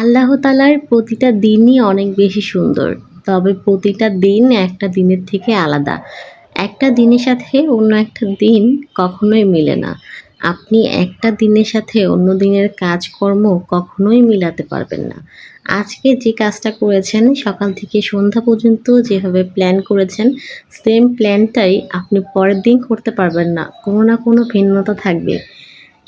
আল্লাহ তালার প্রতিটা দিনই অনেক বেশি সুন্দর। তবে প্রতিটা দিন একটা দিনের থেকে আলাদা। একটা দিনের সাথে অন্য একটা দিন কখনোই মিলে না। আপনি একটা দিনের সাথে অন্য দিনের কাজকর্ম কখনোই মিলাতে পারবেন না। আজকে যে কাজটা করেছেন, সকাল থেকে সন্ধ্যা পর্যন্ত যেভাবে প্ল্যান করেছেন সেম প্ল্যানটাই আপনি পরের দিন করতে পারবেন না। কোনো না কোনো ভিন্নতা থাকবে।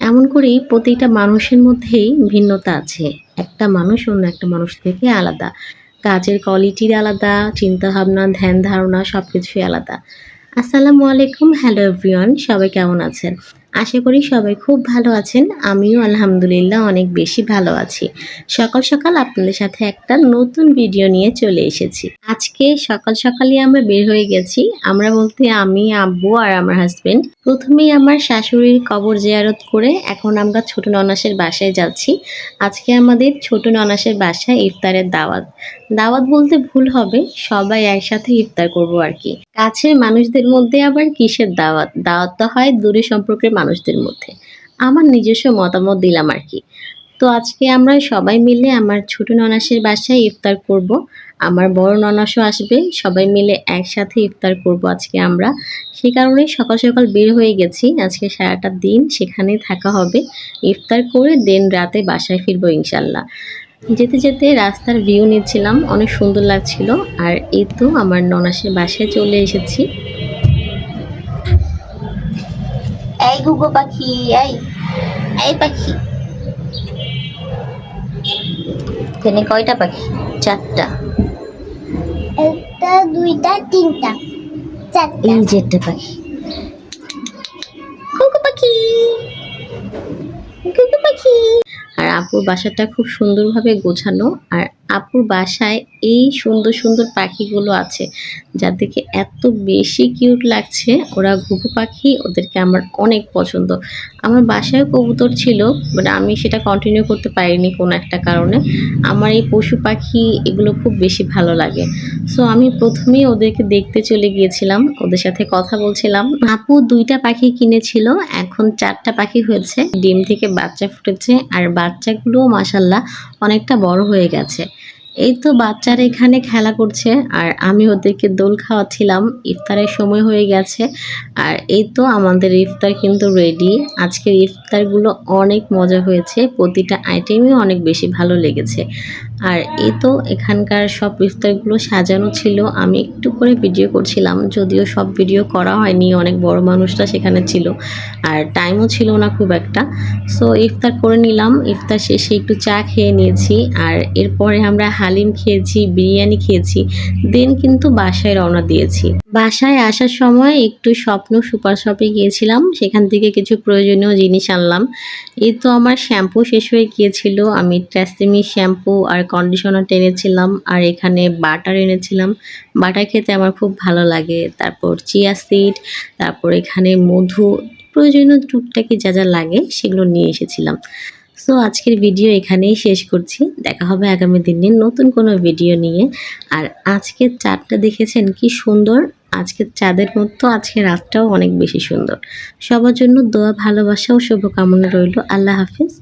এমন করেই প্রতিটা মানুষের মধ্যেই ভিন্নতা আছে। একটা মানুষ অন্য একটা মানুষ থেকে আলাদা। কাজের কোয়ালিটির আলাদা, চিন্তাভাবনা, ধ্যান ধারণা সব কিছুই আলাদা। আসসালামু আলাইকুম হ্যালো এভরিওয়ান সবাই কেমন আছেন? আশা করি সবাই খুব ভালো আছেন। আমিও আলহামদুলিল্লাহ অনেক বেশি ভালো আছি। সকাল সকাল আপনাদের সাথে একটা নতুন ভিডিও নিয়ে চলে এসেছি। আজকে সকাল সকালই আমরা বের হয়ে গেছি। আমরা বলতে আমি, আব্বু আর আমার হাজবেন্ড প্রথমেই আমার শাশুড়ির কবর জিয়ারত করে এখন আমরা ছোট ননাসের বাসায় যাচ্ছি। আজকে আমাদের ছোট ননাসের বাসায় ইফতারের দাওয়াত। দাওয়াত বলতে ভুল হবে, সবাই একসাথে ইফতার করব আর কি। কাছের মানুষদের মধ্যে আবার কিসের দাওয়াত? দাওয়াত তো হয় দূরে সম্পর্কের মানুষদের মধ্যে। আমার নিজস্ব মতামত দিলাম আর কি। তো আজকে আমরা সবাই মিলে আমার ছোট ননাসের বাসায় ইফতার করব। আমার বড় ননাসও আসবে। সবাই মিলে একসাথে ইফতার করব আজকে আমরা। সে কারণে সকাল সকাল বের হয়ে গেছি। আজকে সারাটা দিন সেখানে থাকা হবে। ইফতার করে দেন রাতে বাসায় ফিরবো ইনশাল্লাহ। যেতে যেতে রাস্তার ভিউ নিচ্ছিলাম অনেক সুন্দর লাগছিল। আর এই তো আমার ননাসের বাসায় চলে এসেছি। এই গুগু পাখি এই এই পাখি। এখানে কয়টা পাখি? চারটা। একটা দুইটা তিনটা। চারটা। এই যে একটা পাখি কুকু পাখি কুকু পাখি আর আপুর বাসাটা খুব সুন্দরভাবে গোছানো আর আপুর বাসায় এই সুন্দর সুন্দর পাখিগুলো আছে যাদেরকে এত বেশি কিউট লাগছে। ওরা ঘুঘু পাখি ওদেরকে আমার অনেক পছন্দ। আমার বাসায় কবুতর ছিল বাট আমি সেটা কন্টিনিউ করতে পারিনি কোনো একটা কারণে। আমার এই পশু পাখি এগুলো খুব বেশি ভালো লাগে। সো আমি প্রথমেই ওদেরকে দেখতে চলে গিয়েছিলাম, ওদের সাথে কথা বলছিলাম। আপু দুইটা পাখি কিনেছিল, এখন চারটা পাখি হয়েছে, ডিম থেকে বাচ্চা ফুটেছে, আর বাচ্চাগুলোও মাসাল্লাহ অনেকটা বড় হয়ে গেছে। এই তো বাচ্চারা এখানে খেলা করছে, আর আমি ওদেরকে দোল খাওয়াচ্ছিলাম, ইফতারের সময় হয়ে গেছে, আর এই তো আমাদের ইফতার কিন্তু রেডি আজকের ইফতারগুলো অনেক মজা হয়েছে, প্রতিটা আইটেমই অনেক বেশি ভালো লেগেছে। আর এ তো এখানকার সব ইফতারগুলো সাজানো ছিল। আমি একটু করে ভিডিও করছিলাম, যদিও সব ভিডিও করা হয়নি, অনেক বড় মানুষরা সেখানে ছিল আর টাইমও ছিল না খুব একটা। সো ইফতার করে নিলাম, ইফতার শেষে একটু চা খেয়ে নিয়েছি আর এরপরে আমরা হালিম খেয়েছি, বিরিয়ানি খেয়েছি দেন কিন্তু বাসায় রওনা দিয়েছি। বাসায় আসার সময় একটু স্বপ্ন সুপার শপে গিয়েছিলাম। সেখান থেকে কিছু প্রয়োজনীয় জিনিস আনলাম। এই তো আমার শ্যাম্পু শেষ হয়ে গিয়েছিল। আমি ট্র্যাসেমি শ্যাম্পু আর কন্ডিশনার এনেছিলাম আর এখানে বাটার এনেছিলাম। বাটার খেতে আমার খুব ভালো লাগে। তারপর চিয়া সিড, তারপর এখানে মধু, প্রয়োজনীয় টুকটাকি যা যা লাগে সেগুলো নিয়ে এসেছিলাম। সো আজকের ভিডিও এখানেই শেষ করছি। দেখা হবে আগামী দিনে নতুন কোনো ভিডিও নিয়ে। আর আজকের চাঁদটা দেখেছেন কি সুন্দর? আজকের চাঁদের মতো আজকে রাতটাও অনেক বেশি সুন্দর। সবার জন্য দোয়া, ভালোবাসা ও শুভকামনা রইল। আল্লাহ হাফিজ।